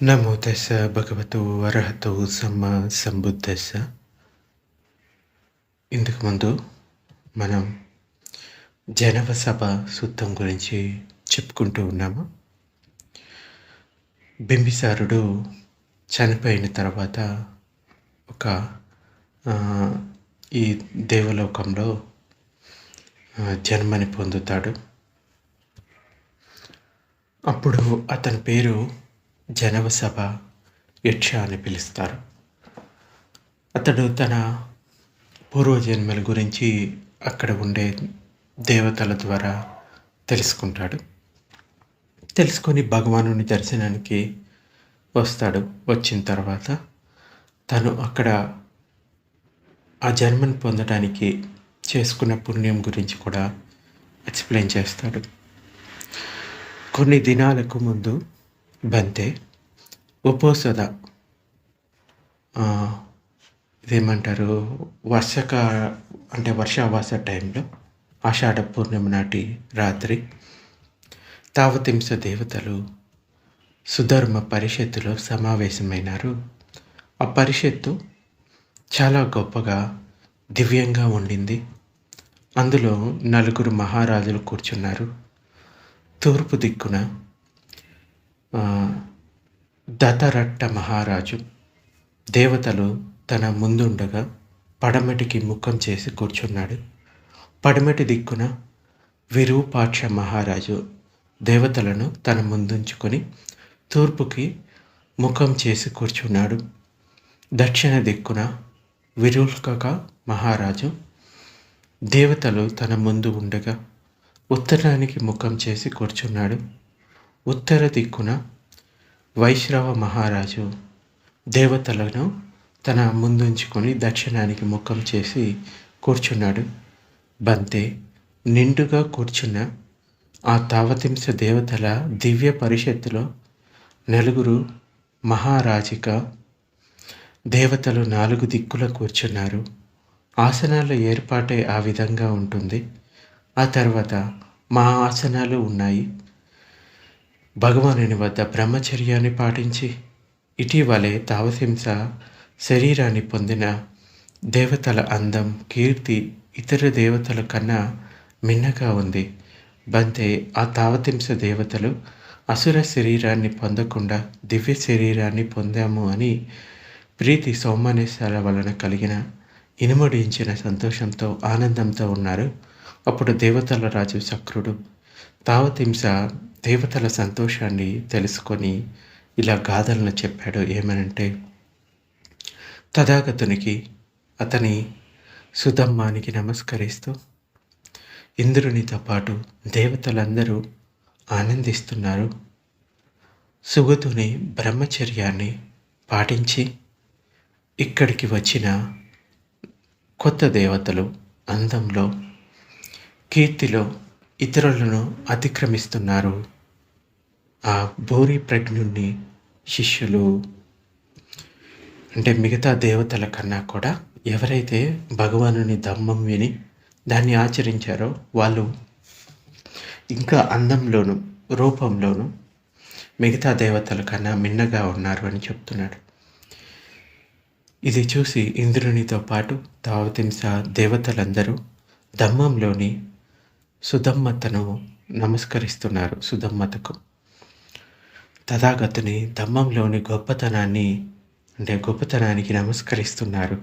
నమో తెస్స భగవతు అర్హతో సమ్మ సంబుద్ధస్స ఇంతకుముందు మనం జనవ సభ సూత్రం గురించి చెప్పుకుంటూ ఉన్నాము. బింబిసారుడు చనిపోయిన తర్వాత ఒక ఈ దేవలోకంలో జన్మని పొందుతాడు. అప్పుడు అతని పేరు జనవసభ యక్ష అని పిలుస్తారు. అతడు తన పూర్వజన్మల గురించి అక్కడ ఉండే దేవతల ద్వారా తెలుసుకుంటాడు. తెలుసుకొని భగవానుని దర్శనానికి వస్తాడు. వచ్చిన తర్వాత తను అక్కడ ఆ జన్మను పొందడానికి చేసుకున్న పుణ్యం గురించి కూడా ఎక్స్ప్లెయిన్ చేస్తాడు. కొన్ని దినాలకు ముందు బంతే ఉపోసద ఇదేమంటారు వర్షక అంటే వర్షావాస టైంలో ఆషాఢ పూర్ణిమ నాటి రాత్రి తావతింస దేవతలు సుధర్మ పరిషత్తులో సమావేశమైనారు. ఆ పరిషత్తు చాలా గొప్పగా దివ్యంగా ఉండింది. అందులో నలుగురు మహారాజులు కూర్చున్నారు. తూర్పు దిక్కున దతరట్ట మహారాజు దేవతలు తన ముందుండగా పడమటికి ముఖం చేసి కూర్చున్నాడు. పడమటి దిక్కున విరూపాక్ష మహారాజు దేవతలను తన ముందుంచుకొని తూర్పుకి ముఖం చేసి కూర్చున్నాడు. దక్షిణ దిక్కున విరుల్కక మహారాజు దేవతలు తన ముందు ఉండగా ఉత్తరానికి ముఖం చేసి కూర్చున్నాడు. ఉత్తర దిక్కున వైశ్రవ మహారాజు దేవతలను తన ముందుంచుకొని దక్షిణానికి ముఖం చేసి కూర్చున్నాడు. బంతే నిండుగా కూర్చున్న ఆ తావతింస దేవతల దివ్య పరిషత్తులో నలుగురు మహారాజిక దేవతలు నాలుగు దిక్కుల కూర్చున్నారు. ఆసనాల ఏర్పాటే ఆ విధంగా ఉంటుంది. ఆ తర్వాత మా ఆసనాలు ఉన్నాయి. భగవానుని వద్ద బ్రహ్మచర్యాన్ని పాటించి ఇటీవలే తావసింస శరీరాన్ని పొందిన దేవతల అందం కీర్తి ఇతర దేవతల కన్నా మిన్నగా ఉంది. బంతే ఆ తావతింస దేవతలు అసుర శరీరాన్ని పొందకుండా దివ్య శరీరాన్ని పొందాము అని ప్రీతి సౌమానేశాల వలన కలిగిన ఇనుమడించిన సంతోషంతో ఆనందంతో ఉన్నారు. అప్పుడు దేవతల రాజు శక్రుడు. తావతింస దేవతల సంతోషాన్ని తెలుసుకొని ఇలా గాథలను చెప్పాడు ఏమనంటే తథాగతునికి అతని సుధమ్మానికి నమస్కరిస్తూ ఇంద్రునితో పాటు దేవతలందరూ ఆనందిస్తున్నారు. సుగతుని బ్రహ్మచర్యాన్ని పాటించి ఇక్కడికి వచ్చిన కొత్త దేవతలు అందంలో కీర్తిలో ఇతరులను అతిక్రమిస్తున్నారు. ఆ భూరి ప్రజ్ఞుణ్ణి శిష్యులు అంటే మిగతా దేవతల కన్నా కూడా ఎవరైతే భగవానుని ధమ్మం విని దాన్ని ఆచరించారో వాళ్ళు ఇంకా అందంలోను రూపంలోను మిగతా దేవతల కన్నా మిన్నగా ఉన్నారు అని చెప్తున్నాడు. ఇది చూసి ఇంద్రునితో పాటు తావతింస దేవతలందరూ దమ్మంలోని సుధమ్మతను నమస్కరిస్తున్నారు సుధమ్మతకు. తథాగతుని ధమ్మంలోని గొప్పతనాన్ని అంటే గొప్పతనానికి నమస్కరిస్తున్నారు.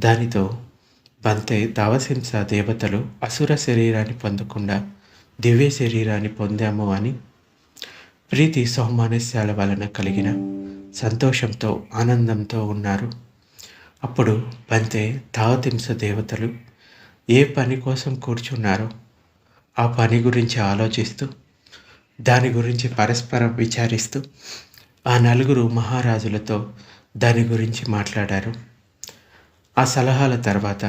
దానితో బంతే దావసింస దేవతలు అసుర శరీరాన్ని పొందకుండా దివ్య శరీరాన్ని పొందాము అని ప్రీతి సౌమానస్యాల వలన కలిగిన సంతోషంతో ఆనందంతో ఉన్నారు. అప్పుడు బంతే తావతింస దేవతలు ఏ పని కోసం కూర్చున్నారో ఆ పని గురించి ఆలోచిస్తూ దాని గురించి పరస్పరం విచారిస్తూ ఆ నలుగురు మహారాజులతో దాని గురించి మాట్లాడారు. ఆ సలహాల తర్వాత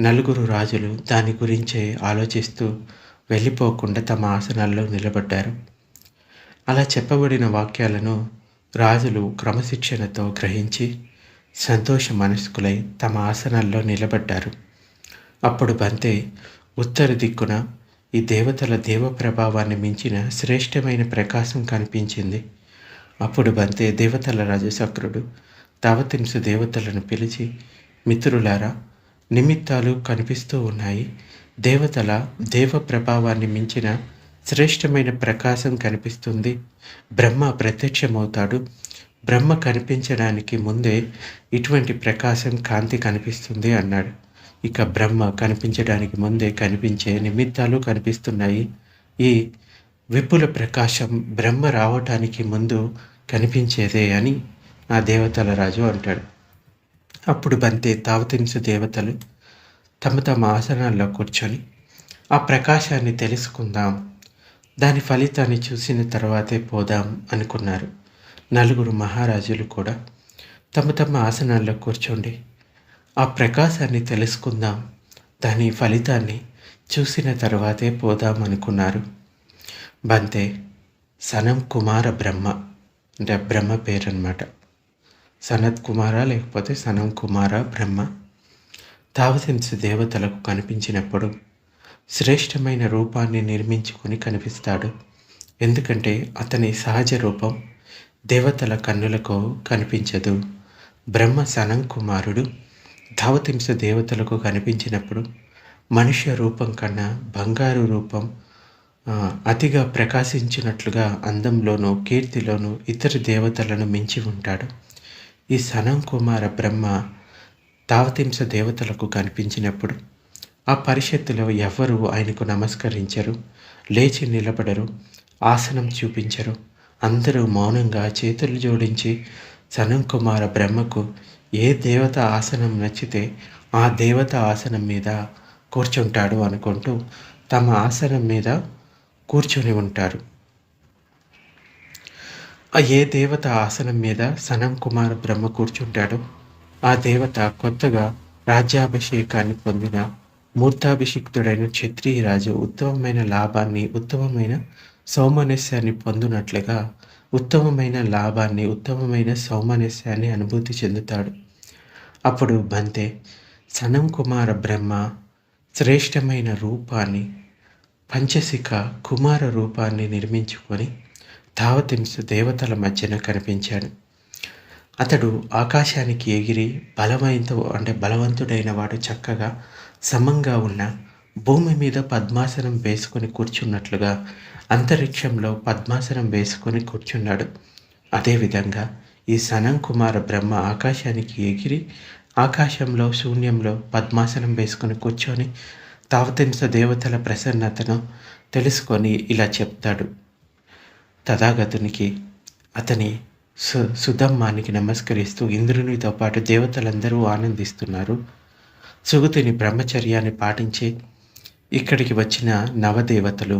నలుగురు రాజులు దాని గురించే ఆలోచిస్తూ వెళ్ళిపోకుండా తమ ఆసనాల్లో నిలబడ్డారు. అలా చెప్పబడిన వాక్యాలను రాజులు క్రమశిక్షణతో గ్రహించి సంతోష మనస్కులై తమ ఆసనాల్లో నిలబడ్డారు. అప్పుడు బంతే ఉత్తర దిక్కున ఈ దేవతల దేవ ప్రభావాన్ని మించిన శ్రేష్టమైన ప్రకాశం కనిపించింది. అప్పుడు బంతే దేవతల రాజశక్రుడు తావతింసు దేవతలను పిలిచి మిత్రులారా నిమిత్తాలు కనిపిస్తూ ఉన్నాయి. దేవతల దేవ ప్రభావాన్ని మించిన శ్రేష్టమైన ప్రకాశం కనిపిస్తుంది. బ్రహ్మ ప్రత్యక్షమవుతాడు. బ్రహ్మ కనిపించడానికి ముందే ఇటువంటి ప్రకాశం కాంతి కనిపిస్తుంది అన్నాడు. ఇక బ్రహ్మ కనిపించడానికి ముందే కనిపించే నిమిత్తాలు కనిపిస్తున్నాయి. ఈ విపుల ప్రకాశం బ్రహ్మ రావటానికి ముందు కనిపించేదే అని ఆ దేవతల రాజు అంటాడు. అప్పుడు బంతే తావతింసు దేవతలు తమ తమ ఆసనాల్లో కూర్చొని ఆ ప్రకాశాన్ని తెలుసుకుందాం. దాని ఫలితాన్ని చూసిన తర్వాతే పోదాం అనుకున్నారు. నలుగురు మహారాజులు కూడా తమ తమ ఆసనాల్లో కూర్చోండి. ఆ ప్రకాశాన్ని తెలుసుకుందాం. దాని ఫలితాన్ని చూసిన తర్వాతే పోదామనుకున్నారు. బంతే సనం కుమార బ్రహ్మ. అంటే బ్రహ్మ పేరు అనమాట సనత్ కుమార లేకపోతే సనం కుమార బ్రహ్మ? తావసింసు దేవతలకు కనిపించినప్పుడు శ్రేష్టమైన రూపాన్ని నిర్మించుకొని కనిపిస్తాడు. ఎందుకంటే అతని సహజ రూపం దేవతల కన్నులకు కనిపించదు. బ్రహ్మ సనం కుమారుడు. ధావతింస దేవతలకు కనిపించినప్పుడు మనుష్య రూపం కన్నా బంగారు రూపం అతిగా ప్రకాశించినట్లుగా అందంలోనూ కీర్తిలోనూ ఇతర దేవతలను మించి ఉంటాడు. ఈ సనం కుమార బ్రహ్మ తావతింస దేవతలకు కనిపించినప్పుడు ఆ పరిషత్తులో ఎవ్వరూ ఆయనకు నమస్కరించరు లేచి నిలబడరు ఆసనం చూపించరు. అందరూ మౌనంగా చేతులు జోడించి సనం కుమార బ్రహ్మకు ఏ దేవత ఆసనం నచ్చితే ఆ దేవత ఆసనం మీద కూర్చుంటాడు అనుకుంటూ తమ ఆసనం మీద కూర్చొని ఉంటారు. ఆ ఏ దేవత ఆసనం మీద సనం కుమార్ బ్రహ్మ కూర్చుంటాడో ఆ దేవత కొత్తగా రాజ్యాభిషేకాన్ని పొందిన మూర్తాభిషిక్తుడైన క్షత్రియ రాజు ఉత్తమమైన లాభాన్ని ఉత్తమమైన సౌమనస్యాన్ని పొందినట్లుగా ఉత్తమమైన లాభాన్ని ఉత్తమమైన సౌమనస్యాన్ని అనుభూతి చెందుతాడు. అప్పుడు బంతే సనం కుమార బ్రహ్మ శ్రేష్టమైన రూపాన్ని పంచశిఖ కుమార రూపాన్ని నిర్మించుకొని ధావతింసు దేవతల మధ్యన కనిపించాడు. అతడు ఆకాశానికి ఎగిరి బలమైన అంటే బలవంతుడైన వాడు చక్కగా సమంగా ఉన్న భూమి మీద పద్మాసనం వేసుకొని కూర్చున్నట్లుగా అంతరిక్షంలో పద్మాసనం వేసుకొని కూర్చున్నాడు. అదేవిధంగా ఈ సనం కుమార బ్రహ్మ ఆకాశానికి ఎగిరి ఆకాశంలో శూన్యంలో పద్మాసనం వేసుకొని కూర్చొని తావతింస దేవతల ప్రసన్నతను తెలుసుకొని ఇలా చెప్తాడు. తథాగతునికి అతని సు సుధమ్మానికి నమస్కరిస్తూ ఇంద్రునితో పాటు దేవతలందరూ ఆనందిస్తున్నారు. సుగతిని బ్రహ్మచర్యాన్ని పాటించి ఇక్కడికి వచ్చిన నవదేవతలు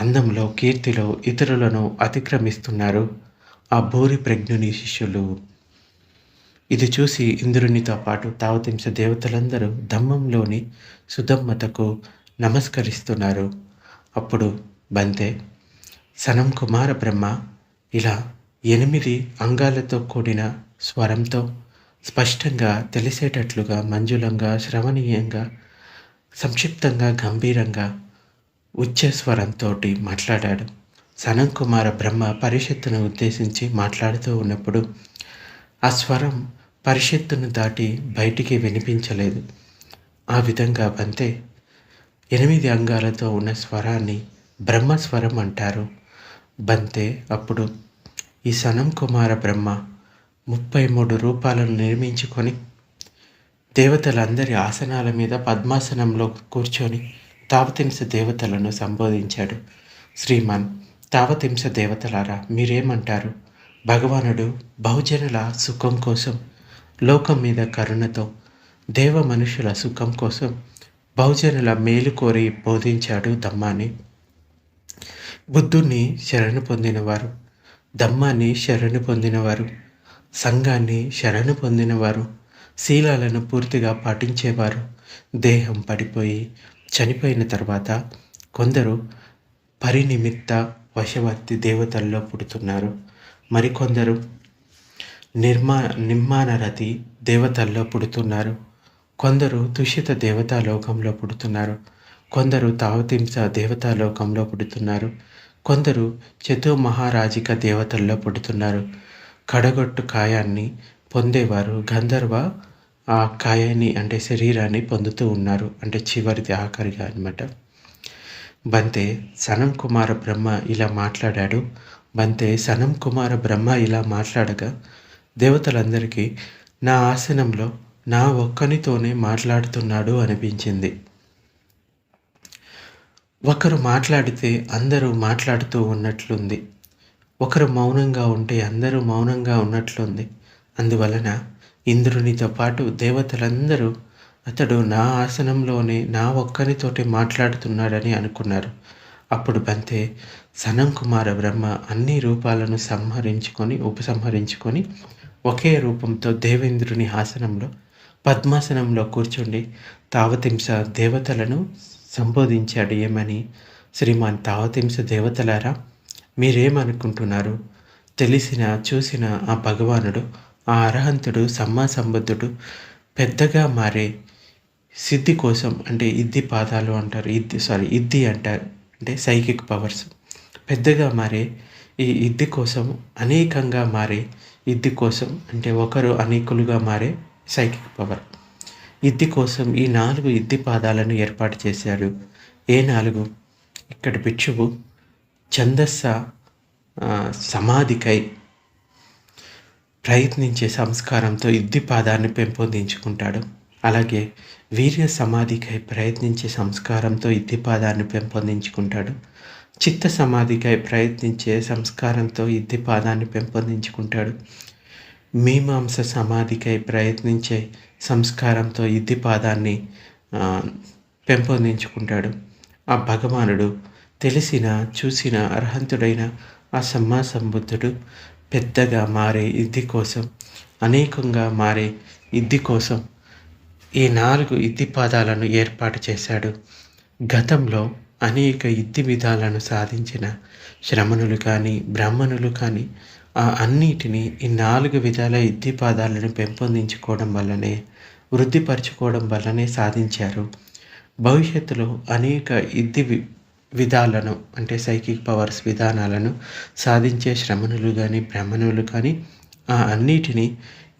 అందంలో కీర్తిలో ఇతరులను అతిక్రమిస్తున్నారు ఆ భూరి ప్రజ్ఞుని శిష్యులు. ఇది చూసి ఇంద్రునితో పాటు తావతింస దేవతలందరూ ధమ్మంలోని సుధమ్మతకు నమస్కరిస్తున్నారు. అప్పుడు బంతే సనం కుమార బ్రహ్మ ఇలా ఎనిమిది అంగాలతో కూడిన స్వరంతో స్పష్టంగా తెలిసేటట్లుగా మంజులంగా శ్రవణీయంగా సంక్షిప్తంగా గంభీరంగా ఉచ్చస్వరంతో మాట్లాడాడు. సనం కుమార బ్రహ్మ పరిషత్తును ఉద్దేశించి మాట్లాడుతూ ఉన్నప్పుడు ఆ స్వరం పరిషత్తును దాటి బయటికి వినిపించలేదు. ఆ విధంగా బంతే ఎనిమిది అంగాలతో ఉన్న స్వరాన్ని బ్రహ్మస్వరం అంటారు. బంతే అప్పుడు ఈ సనం కుమార బ్రహ్మ ముప్పై మూడు రూపాలను నిర్మించుకొని దేవతలందరి ఆసనాల మీద పద్మాసనంలో కూర్చొని తావతింస దేవతలను సంబోధించాడు. శ్రీమాన్ తావతింస దేవతలారా మీరేమంటారు? భగవానుడు బహుజనుల సుఖం కోసం లోకం మీద కరుణతో దేవ మనుషుల సుఖం కోసం బహుజనుల మేలు కోరి బోధించాడు దమ్మాని. బుద్ధుణ్ణి శరణు పొందినవారు దమ్మాన్ని శరణు పొందినవారు సంఘాన్ని శరణు పొందినవారు శీలాలను పూర్తిగా పాటించేవారు దేహం పడిపోయి చనిపోయిన తర్వాత కొందరు పరినిమిత్త వశవర్తి దేవతల్లో పుడుతున్నారు. మరికొందరు నిర్మా నిర్మాణరతి దేవతల్లో పుడుతున్నారు. కొందరు తుషిత దేవతాలోకంలో పుడుతున్నారు. కొందరు తావతింస దేవతాలోకంలో పుడుతున్నారు. కొందరు చతు మహారాజిక దేవతల్లో పుడుతున్నారు. కడగొట్టు కాయాన్ని పొందేవారు గంధర్వ ఆ కాయని అంటే శరీరాన్ని పొందుతూ ఉన్నారు. అంటే చివరిది ఆఖరిగా అనమాట బంతే సనం కుమార బ్రహ్మ ఇలా మాట్లాడాడు. బంతే సనం కుమార బ్రహ్మ ఇలా మాట్లాడగా దేవతలందరికీ నా ఆసనంలో నా ఒక్కనితోనే మాట్లాడుతున్నాడు అనిపించింది. ఒకరు మాట్లాడితే అందరూ మాట్లాడుతూ ఉన్నట్లుంది. ఒకరు మౌనంగా ఉంటే అందరూ మౌనంగా ఉన్నట్లుంది. అందువలన ఇంద్రునితో పాటు దేవతలందరూ అతడు నా ఆసనంలోనే నా ఒక్కనితోటి మాట్లాడుతున్నాడని అనుకున్నారు. అప్పుడు బంతే సనం కుమార బ్రహ్మ అన్ని రూపాలను సంహరించుకొని ఉపసంహరించుకొని ఒకే రూపంతో దేవేంద్రుని ఆసనంలో పద్మాసనంలో కూర్చుండి తావతింస దేవతలను సంబోధించాడు ఏమని? శ్రీమాన్ తావతింస దేవతలారా మీరేమనుకుంటున్నారు? తెలిసిన చూసిన ఆ భగవానుడు ఆ అర్హంతుడు సమ్మా సంబుద్ధుడు పెద్దగా మారే సిద్ధి కోసం అంటే ఇద్ది పాదాలు అంటారు ఇద్ది సారీ ఇద్ది అంటారు అంటే సైకిక్ పవర్స్. పెద్దగా మారే ఈ ఇద్ది కోసం అనేకంగా మారే ఇద్ది కోసం అంటే ఒకరు అనేకులుగా మారే సైకిక్ పవర్. ఇద్ది కోసం ఈ నాలుగు ఇద్ది పాదాలను ఏర్పాటు చేశాడు. ఏ నాలుగు? ఇక్కడ బిక్షువు ఛందస్స సమాధికై ప్రయత్నించే సంస్కారంతో ఇద్ది పాదాన్ని పెంపొందించుకుంటాడు. అలాగే వీర్య సమాధికై ప్రయత్నించే సంస్కారంతో ఇద్ది పాదాన్ని పెంపొందించుకుంటాడు. చిత్త సమాధికై ప్రయత్నించే సంస్కారంతో ఇద్ది పాదాన్ని పెంపొందించుకుంటాడు. మీమాంస సమాధికై ప్రయత్నించే సంస్కారంతో ఇద్ది పాదాన్ని పెంపొందించుకుంటాడు. ఆ భగవానుడు తెలిసిన చూసిన అర్హంతుడైన ఆ సమ్మా సంబుద్ధుడు పెద్దగా మారే ఇద్ది కోసం అనేకంగా మారే ఇద్ది కోసం ఈ నాలుగు ఇద్ది పాదాలను ఏర్పాటు చేశాడు. గతంలో అనేక ఇద్ది విధాలను సాధించిన శ్రమణులు కానీ బ్రాహ్మణులు కానీ ఆ అన్నిటినీ ఈ నాలుగు విధాల ఇద్ది పాదాలను పెంపొందించుకోవడం వల్లనే వృద్ధిపరచుకోవడం వల్లనే సాధించారు. భవిష్యత్తులో అనేక ఇద్ది విధాలను అంటే సైకిక్ పవర్స్ విధానాలను సాధించే శ్రమణులు కానీ బ్రాహ్మణులు కానీ ఆ అన్నిటినీ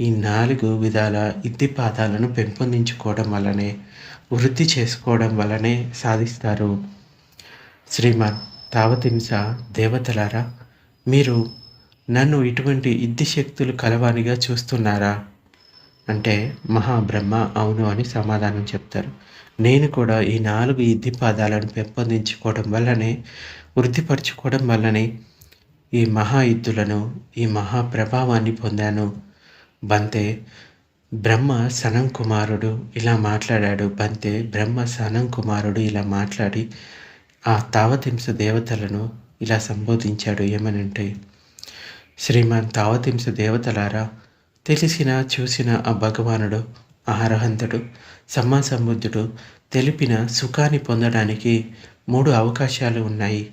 ఈ నాలుగు విధాల ఇద్ది పాదాలను పెంపొందించుకోవడం వల్లనే వృద్ధి చేసుకోవడం వల్లనే సాధిస్తారు. శ్రీమాన్ తావతింస దేవతలారా మీరు నన్ను ఇటువంటి ఇద్ది శక్తులు కలవానిగా చూస్తున్నారా? అంటే మహాబ్రహ్మ అవును అని సమాధానం చెప్తారు. నేను కూడా ఈ నాలుగు ఇద్ది పాదాలను పెంపొందించుకోవడం వల్లనే వృద్ధిపరచుకోవడం వల్లనే ఈ మహా యుద్ధులను ఈ మహా ప్రభావాన్ని పొందాను. బంతే బ్రహ్మ సనం కుమారుడు ఇలా మాట్లాడాడు. బంతే బ్రహ్మ సనం కుమారుడు ఇలా మాట్లాడి ఆ తావతింస దేవతలను ఇలా సంబోధించాడు ఏమనంటే శ్రీమాన్ తావతింస దేవతలారా తెలిసిన చూసిన ఆ భగవానుడు ఆ అర్హంతుడు సమ్మాసంబుద్ధుడు తెలిపిన సుఖాన్ని పొందడానికి మూడు అవకాశాలు ఉన్నాయి.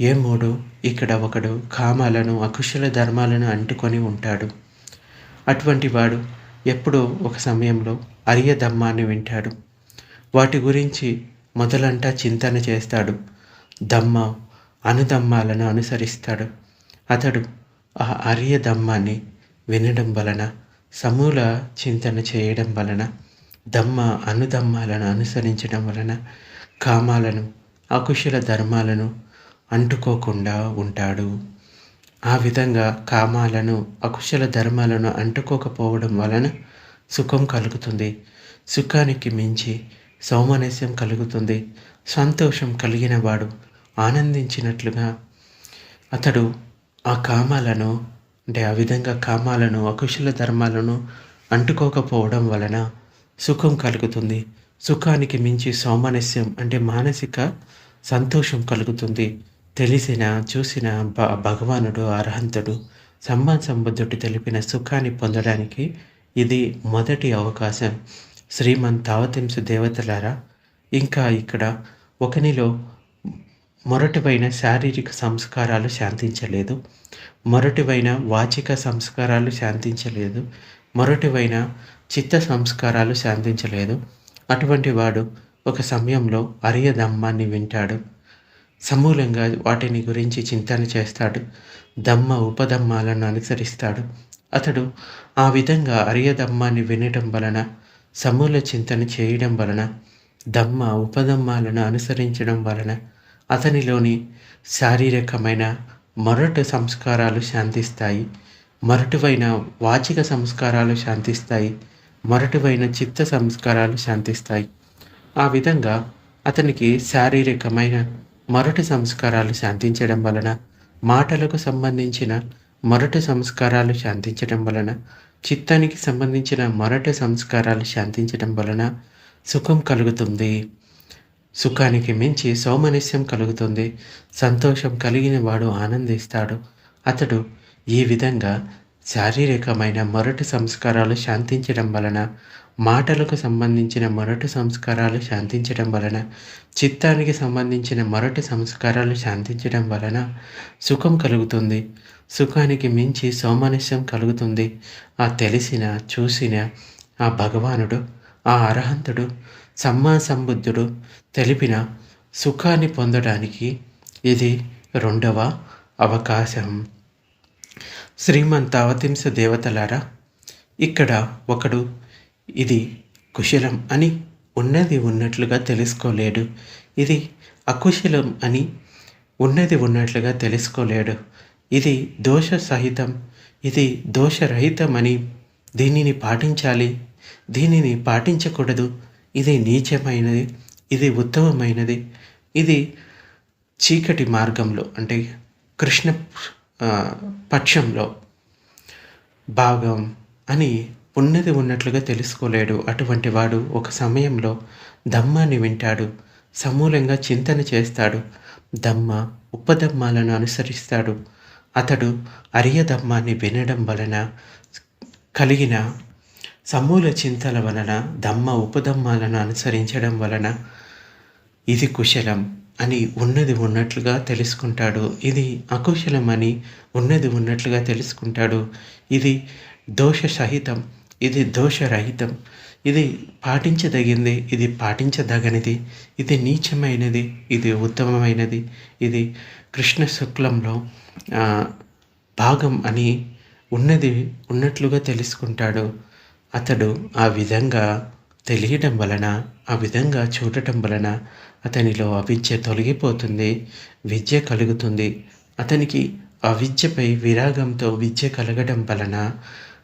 ఏ మూడు? ఇక్కడ ఒకడు కామాలను అకుశల ధర్మాలను అంటుకొని ఉంటాడు. అటువంటి వాడు ఎప్పుడో ఒక సమయంలో అరియధమ్మాన్ని వింటాడు. వాటి గురించి మొదలంటా చింతన చేస్తాడు. దమ్మ అనుదమ్మాలను అనుసరిస్తాడు. అతడు ఆ అరియధమ్మాన్ని వినడం వలన సమూల చింతన చేయడం వలన దమ్మ అనుదమ్మాలను అనుసరించడం వలన కామాలను అకుశల ధర్మాలను అంటుకోకుండా ఉంటాడు. ఆ విధంగా కామాలను అకుశల ధర్మాలను అంటుకోకపోవడం వలన సుఖం కలుగుతుంది. సుఖానికి మించి సౌమనస్యం కలుగుతుంది. సంతోషం కలిగిన వాడు ఆనందించినట్లుగా అతడు ఆ కామాలను అంటే ఆ విధంగా కామాలను అకుశల ధర్మాలను అంటుకోకపోవడం వలన సుఖం కలుగుతుంది. సుఖానికి మించి సౌమనస్యం అంటే మానసిక సంతోషం కలుగుతుంది. తెలిసిన చూసిన భ భగవానుడు అర్హంతుడు సమ్మా సంబుద్ధుడు తెలిపిన సుఖాన్ని పొందడానికి ఇది మొదటి అవకాశం. శ్రీమన్ తావతింసు దేవతలారా ఇంకా ఇక్కడ ఒకనిలో మొరటివైన శారీరక సంస్కారాలు శాంతించలేదు. మొరటివైన వాచిక సంస్కారాలు శాంతించలేదు. మొరటివైన చిత్త సంస్కారాలు శాంతించలేదు. అటువంటి వాడు ఒక సమయంలో అరియ ధమ్మాన్ని వింటాడు. సమూలంగా వాటిని గురించి చింతన చేస్తాడు. దమ్మ ఉపదమ్మాలను అనుసరిస్తాడు. అతడు ఆ విధంగా అరియధమ్మాన్ని వినటం వలన సమూల చింతన చేయడం వలన దమ్మ ఉపదమ్మాలను అనుసరించడం వలన అతనిలోని శారీరకమైన మొరటు సంస్కారాలు శాంతిస్తాయి మొరటువైన వాచిక సంస్కారాలు శాంతిస్తాయి మొరటువైన చిత్త సంస్కారాలు శాంతిస్తాయి. ఆ విధంగా అతనికి శారీరకమైన మొరటి సంస్కారాలు శాంతించడం వలన మాటలకు సంబంధించిన మొరటి సంస్కారాలు శాంతించడం వలన చిత్తానికి సంబంధించిన మొరటి సంస్కారాలు శాంతించడం వలన సుఖం కలుగుతుంది. సుఖానికి మించి సౌమనస్యం కలుగుతుంది. సంతోషం కలిగిన వాడు ఆనందిస్తాడు. అతడు ఈ విధంగా శారీరకమైన మొరటి సంస్కారాలు శాంతించడం వలన మాటలకు సంబంధించిన మొరటి సంస్కారాలు శాంతించడం వలన చిత్తానికి సంబంధించిన మొరటి సంస్కారాలు శాంతించడం వలన సుఖం కలుగుతుంది. సుఖానికి మించి సౌమనస్యం కలుగుతుంది. ఆ తెలిసిన చూసిన ఆ భగవానుడు ఆ అర్హంతుడు సమ్మా సంబుద్ధుడు తెలిపిన సుఖాన్ని పొందడానికి ఇది రెండవ అవకాశం. శ్రీమంత అవతింస దేవతలారా ఇక్కడ ఒకడు ఇది కుశలం అని ఉన్నది ఉన్నట్లుగా తెలుసుకోలేడు. ఇది అకుశలం అని ఉన్నది ఉన్నట్లుగా తెలుసుకోలేడు. ఇది దోష సహితం ఇది దోషరహితం అని దీనిని పాటించాలి. దీనిని పాటించకూడదు. ఇది నీచమైనది. ఇది ఉత్తమమైనది. ఇది చీకటి మార్గంలో అంటే కృష్ణ పక్షంలో భాగం అని ఉన్నది ఉన్నట్లుగా తెలుసుకోలేడు. అటువంటి వాడు ఒక సమయంలో దమ్మాన్ని వింటాడు. సమూలంగా చింతన చేస్తాడు. దమ్మ ఉపధమ్మాలను అనుసరిస్తాడు. అతడు అరియదమ్మాన్ని వినడం వలన కలిగిన సమూల చింతల వలన దమ్మ ఉపదమ్మాలను అనుసరించడం వలన ఇది కుశలం అని ఉన్నది ఉన్నట్లుగా తెలుసుకుంటాడు. ఇది అకుశలం అని ఉన్నది ఉన్నట్లుగా తెలుసుకుంటాడు. ఇది దోష సహితం ఇది దోషరహితం. ఇది పాటించదగింది ఇది పాటించదగనిది. ఇది నీచమైనది ఇది ఉత్తమమైనది. ఇది కృష్ణ శుక్లంలో భాగం అని ఉన్నది ఉన్నట్లుగా తెలుసుకుంటాడు. అతడు ఆ విధంగా తెలియటం వలన ఆ విధంగా చూడటం వలన అతనిలో అవిద్య తొలగిపోతుంది విద్య కలుగుతుంది. అతనికి ఆ విద్యపై విరాగంతో విద్య కలగడం వలన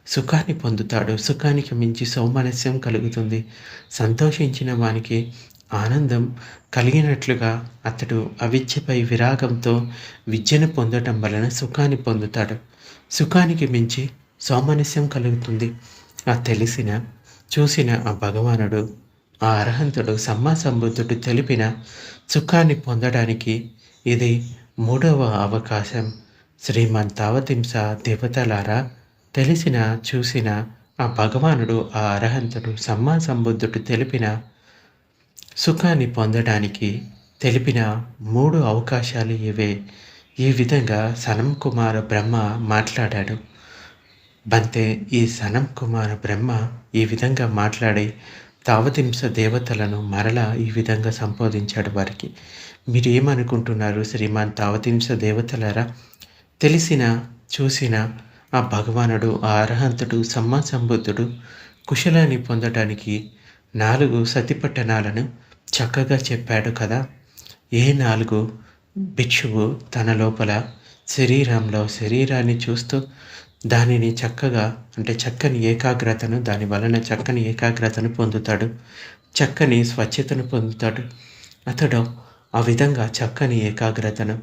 సుఖాన్ని పొందుతాడు. సుఖానికి మించి సౌమనస్యం కలుగుతుంది. సంతోషించిన వానికి ఆనందం కలిగినట్లుగా అతడు అవిద్యపై విరాగంతో విద్యను పొందటం వలన సుఖాన్ని పొందుతాడు. సుఖానికి మించి సౌమనస్యం కలుగుతుంది. ఆ తెలిసిన చూసిన ఆ భగవానుడు ఆ అర్హంతుడు సమ్మా సంబుద్ధుడు తెలిపిన సుఖాన్ని పొందడానికి ఇది మూడవ అవకాశం. శ్రీమన్ తావతింస దేవతలారా తెలిసిన చూసిన ఆ భగవానుడు ఆ అర్హంతుడు సమ్మా సంబుద్ధుడు తెలిపిన సుఖాన్ని పొందడానికి తెలిపిన మూడు అవకాశాలు ఇవే. ఈ విధంగా సనం కుమార బ్రహ్మ మాట్లాడాడు. బంతే ఈ సనం కుమార బ్రహ్మ ఈ విధంగా మాట్లాడి తావతింస దేవతలను మరలా ఈ విధంగా సంబోధించాడు వారికి. మీరు ఏమనుకుంటున్నారు శ్రీమాన్ తావతింస దేవతలారా? తెలిసిన చూసిన ఆ భగవానుడు ఆ అర్హంతుడు సమ్మా సంబుద్ధుడు కుశలాన్ని పొందటానికి నాలుగు సతిపట్టణాలను చక్కగా చెప్పాడు కదా. ఏ నాలుగు? భిక్షువు తన లోపల శరీరంలో శరీరాన్ని చూస్తూ దానిని చక్కగా అంటే చక్కని ఏకాగ్రతను దాని వలన చక్కని ఏకాగ్రతను పొందుతాడు. చక్కని స్వచ్ఛతను పొందుతాడు. అతడు ఆ విధంగా చక్కని ఏకాగ్రతను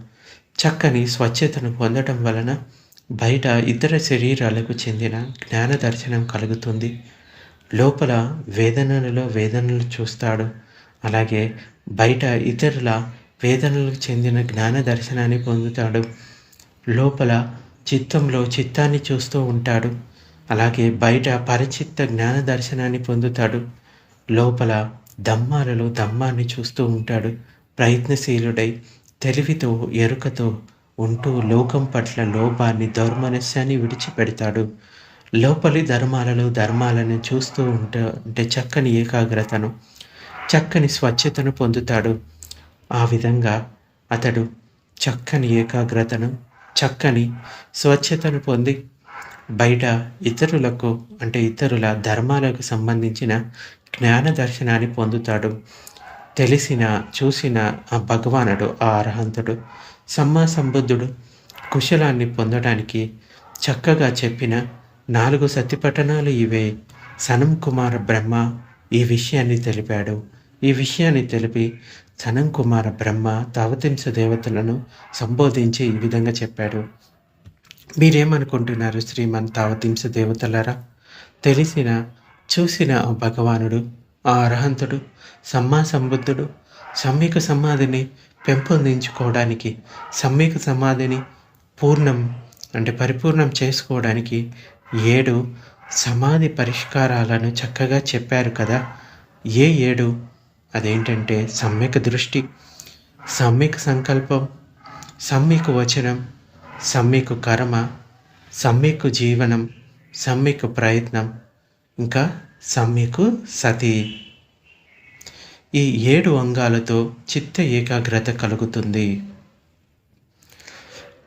చక్కని స్వచ్ఛతను పొందడం వలన బయట ఇతర శరీరాలకు చెందిన జ్ఞాన దర్శనం కలుగుతుంది. లోపల వేదనలలో వేదనలు చూస్తాడు. అలాగే బయట ఇతరుల వేదనలకు చెందిన జ్ఞాన దర్శనాన్ని పొందుతాడు. లోపల చిత్తంలో చిత్తాన్ని చూస్తూ ఉంటాడు. అలాగే బయట పరిచిత్త జ్ఞాన దర్శనాన్ని పొందుతాడు. లోపల దమ్మాలలో దమ్మాన్ని చూస్తూ ఉంటాడు. ప్రయత్నశీలుడై తెలివితో ఎరుకతో ఉంటూ లోకం పట్ల లోపాన్ని దౌర్మనస్యాన్ని విడిచిపెడతాడు. లోపలి ధర్మాలలో ధర్మాలను చూస్తూ ఉంటే అంటే చక్కని ఏకాగ్రతను చక్కని స్వచ్ఛతను పొందుతాడు. ఆ విధంగా అతడు చక్కని ఏకాగ్రతను చక్కని స్వచ్ఛతను పొంది బయట ఇతరులకు అంటే ఇతరుల ధర్మాలకు సంబంధించిన జ్ఞాన దర్శనాన్ని పొందుతాడు. తెలిసిన చూసిన ఆ భగవానుడు ఆ అర్హంతుడు సమ్మా సంబుద్ధుడు కుశలాన్ని పొందడానికి చక్కగా చెప్పిన నాలుగు సతిపట్టణాలు ఇవే. సనం కుమార బ్రహ్మ ఈ విషయాన్ని తెలిపాడు. ఈ విషయాన్ని తెలిపి సనం కుమార బ్రహ్మ తావతింస దేవతలను సంబోధించి ఈ విధంగా చెప్పాడు. మీరేమనుకుంటున్నారు శ్రీమన్ తావతింస దేవతలరా? తెలిసిన చూసిన ఆ భగవానుడు ఆ అర్హంతుడు సమ్మా సంబుద్ధుడు సమ్మిక సమాధిని పెంపొందించుకోవడానికి సమ్మిక సమాధిని పూర్ణం అంటే పరిపూర్ణం చేసుకోవడానికి ఏడు సమాధి పరిష్కారాలను చక్కగా చెప్పారు కదా. ఏ ఏడు? అదేంటంటే సమ్యక దృష్టి సమ్యక సంకల్పం సమ్యక్ వచనం సమ్యకు కర్మ సమ్యకు జీవనం సమ్యకు ప్రయత్నం ఇంకా సమ్యక్ సతి. ఈ ఏడు అంగాలతో చిత్త ఏకాగ్రత కలుగుతుంది.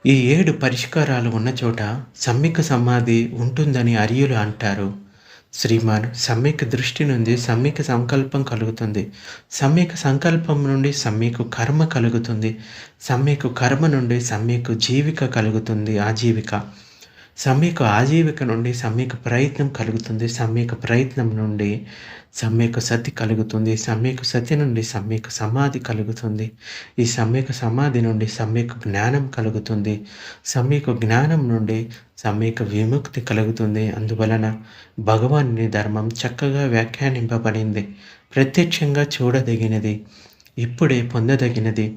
ఈ ఏడు పరిష్కారాలు ఉన్న చోట సమ్యక సమాధి ఉంటుందని అర్యులు అంటారు. శ్రీమాన్ సమ్యక దృష్టి నుండి సమ్యక సంకల్పం కలుగుతుంది. సమ్యక సంకల్పం నుండి సమ్యకు కర్మ కలుగుతుంది. సమ్యకు కర్మ నుండి సమ్యకు జీవిక కలుగుతుంది ఆజీవిక సమ్యకు ఆజీవిక నుండి సమ్యక ప్రయత్నం కలుగుతుంది సమ్యక ప్రయత్నం నుండి సమ్యక సతి కలుగుతుంది సమ్యక సతి నుండి సమ్యక సమాధి కలుగుతుంది. ఈ సమ్యక సమాధి నుండి సమ్యక జ్ఞానం కలుగుతుంది. సమ్యక జ్ఞానం నుండి సమ్యక విముక్తి కలుగుతుంది. అందువలన భగవాన్ని ధర్మం చక్కగా వ్యాఖ్యానింపబడింది. ప్రత్యక్షంగా చూడదగినది ఇప్పుడే పొందదగినది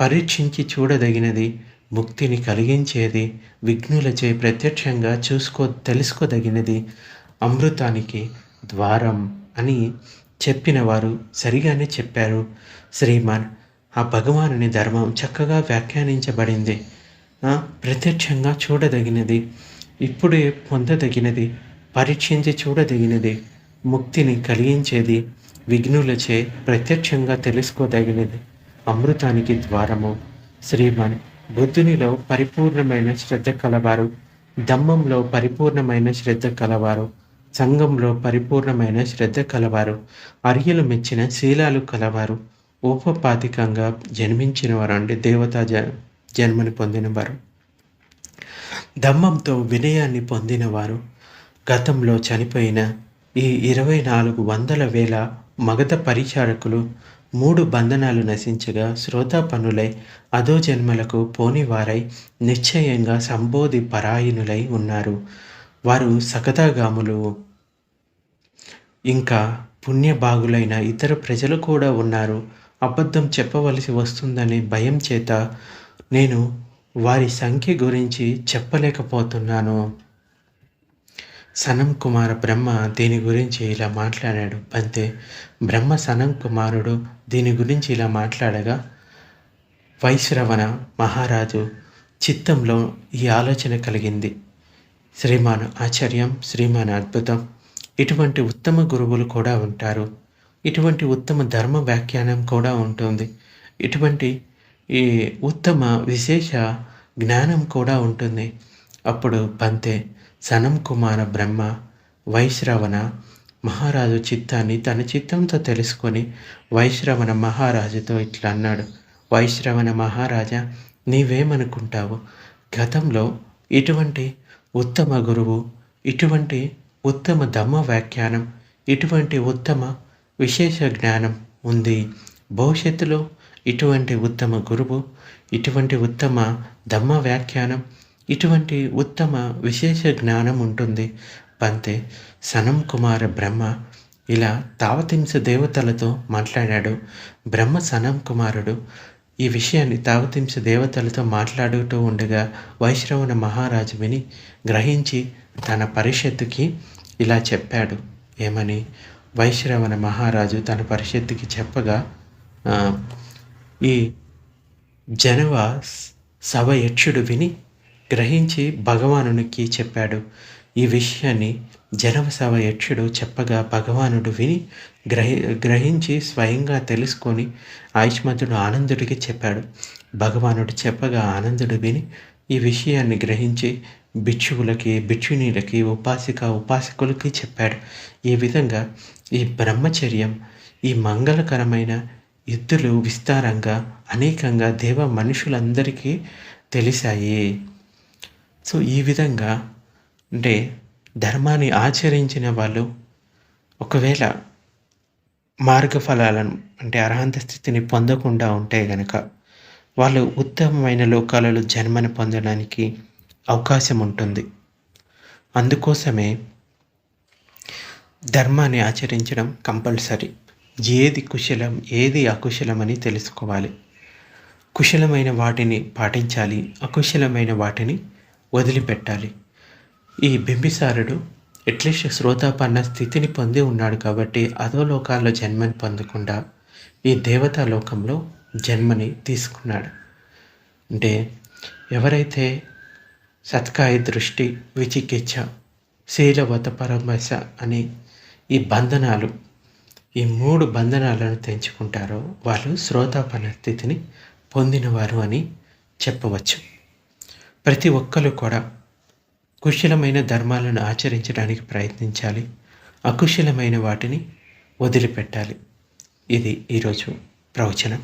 పరీక్షించి చూడదగినది ముక్తిని కలిగించేది విఘ్నులచే ప్రత్యక్షంగా చూసుకో తెలుసుకోదగినది అమృతానికి ద్వారం అని చెప్పిన వారు సరిగానే చెప్పారు. శ్రీమాన్ ఆ భగవానుని ధర్మం చక్కగా వ్యాఖ్యానించబడింది. ప్రత్యక్షంగా చూడదగినది. ఇప్పుడే పొందదగినది పరీక్షించి చూడదగినది. ముక్తిని కలిగించేది విఘ్నులచే ప్రత్యక్షంగా తెలుసుకోదగినది అమృతానికి ద్వారము. శ్రీమాన్ బుద్ధునిలో పరిపూర్ణమైన శ్రద్ధ కలవారు దమ్మంలో పరిపూర్ణమైన శ్రద్ధ కలవారు సంఘంలో పరిపూర్ణమైన శ్రద్ధ కలవారు అర్యులు మెచ్చిన శీలాలు కలవారు ఉపపాతికంగా జన్మించిన వారు అంటే దేవతా జ జన్మని పొందినవారు. దమ్మంతో వినయాన్ని పొందినవారు. గతంలో చనిపోయిన ఈ ఇరవై నాలుగు వందల వేల మగధ పరిచారకులు మూడు బంధనాలు నశించగా శ్రోతాపనులై అదో జన్మలకు పోనివారై నిశ్చయంగా సంబోధి పరాయణులై ఉన్నారు. వారు సకతాగాములు. ఇంకా పుణ్యభాగులైన ఇతర ప్రజలు కూడా ఉన్నారు. అబద్ధం చెప్పవలసి వస్తుందనే భయం చేత నేను వారి సంఖ్య గురించి చెప్పలేకపోతున్నాను. సనం కుమార బ్రహ్మ దీని గురించి ఇలా మాట్లాడాడు. అంతే. బ్రహ్మ సనం కుమారుడు దీని గురించి ఇలా మాట్లాడగా వైశ్రవణ మహారాజు చిత్తంలో ఈ ఆలోచన కలిగింది. శ్రీమాన్ ఆశ్చర్యం శ్రీమాన్ అద్భుతం. ఇటువంటి ఉత్తమ గురువులు కూడా ఉంటారు. ఇటువంటి ఉత్తమ ధర్మ వ్యాఖ్యానం కూడా ఉంటుంది. ఇటువంటి ఈ ఉత్తమ విశేష జ్ఞానం కూడా ఉంటుంది. అప్పుడు పంతే సనం కుమార బ్రహ్మ వైశ్రవణ మహారాజు చిత్తాన్ని తన చిత్తంతో తెలుసుకొని వైశ్రవణ మహారాజుతో ఇట్లా అన్నాడు. వైశ్రవణ మహారాజా నీవేమనుకుంటావు? గతంలో ఇటువంటి ఉత్తమ గురువు ఇటువంటి ఉత్తమ ధమ్మ వ్యాఖ్యానం ఇటువంటి ఉత్తమ విశేష జ్ఞానం ఉంది. భవిష్యత్తులో ఇటువంటి ఉత్తమ గురువు ఇటువంటి ఉత్తమ ధమ్మ వ్యాఖ్యానం ఇటువంటి ఉత్తమ విశేష జ్ఞానం ఉంటుంది. పంతే సనం కుమార బ్రహ్మ ఇలా తావతింస దేవతలతో మాట్లాడాడు. బ్రహ్మ సనం కుమారుడు ఈ విషయాన్ని తావతింస దేవతలతో మాట్లాడుతూ ఉండగా వైశ్రవణ మహారాజు విని గ్రహించి తన పరిషత్తుకి ఇలా చెప్పాడు. ఏమని? వైశ్రవణ మహారాజు తన పరిషత్తుకి చెప్పగా ఈ జనవ సభయక్షుడు విని గ్రహించి భగవానునికి చెప్పాడు. ఈ విషయాన్ని జనవసవ యక్షుడు చెప్పగా భగవానుడు విని గ్రహి గ్రహించి స్వయంగా తెలుసుకొని ఆయుష్మంతుడు ఆనందుడికి చెప్పాడు. భగవానుడు చెప్పగా ఆనందుడు విని ఈ విషయాన్ని గ్రహించి భిక్షువులకి భిక్షునీలకి ఉపాసిక ఉపాసకులకి చెప్పాడు. ఈ విధంగా ఈ బ్రహ్మచర్యం ఈ మంగళకరమైన ఎద్దులు విస్తారంగా అనేకంగా దేవ మనుషులందరికీ తెలిసాయి. సో ఈ విధంగా అంటే ధర్మాన్ని ఆచరించిన వాళ్ళు ఒకవేళ మార్గఫలాలను అంటే అర్హంత స్థితిని పొందకుండా ఉంటే గనక వాళ్ళు ఉత్తమమైన లోకాలలో జన్మను పొందడానికి అవకాశం ఉంటుంది. అందుకోసమే ధర్మాన్ని ఆచరించడం కంపల్సరీ. ఏది కుశలం ఏది అకుశలం అని తెలుసుకోవాలి. కుశలమైన వాటిని పాటించాలి అకుశలమైన వాటిని వదిలిపెట్టాలి. ఈ బింబిసారుడు ఎట్లీస్ట్ శ్రోతాపన్న స్థితిని పొంది ఉన్నాడు కాబట్టి అధోలోకాల్లో జన్మని పొందకుండా ఈ దేవతా లోకంలో జన్మని తీసుకున్నాడు. అంటే ఎవరైతే సత్కాయ దృష్టి విచికిత్స శీలవత పరమశ అని ఈ బంధనాలు ఈ మూడు బంధనాలను తెంచుకుంటారో వాళ్ళు శ్రోతాపన్న స్థితిని పొందినవారు అని చెప్పవచ్చు. ప్రతి ఒక్కరు కూడా కుశలమైన ధర్మాలను ఆచరించడానికి ప్రయత్నించాలి. అకుశలమైన వాటిని వదిలిపెట్టాలి. ఇది ఈరోజు ప్రవచనం.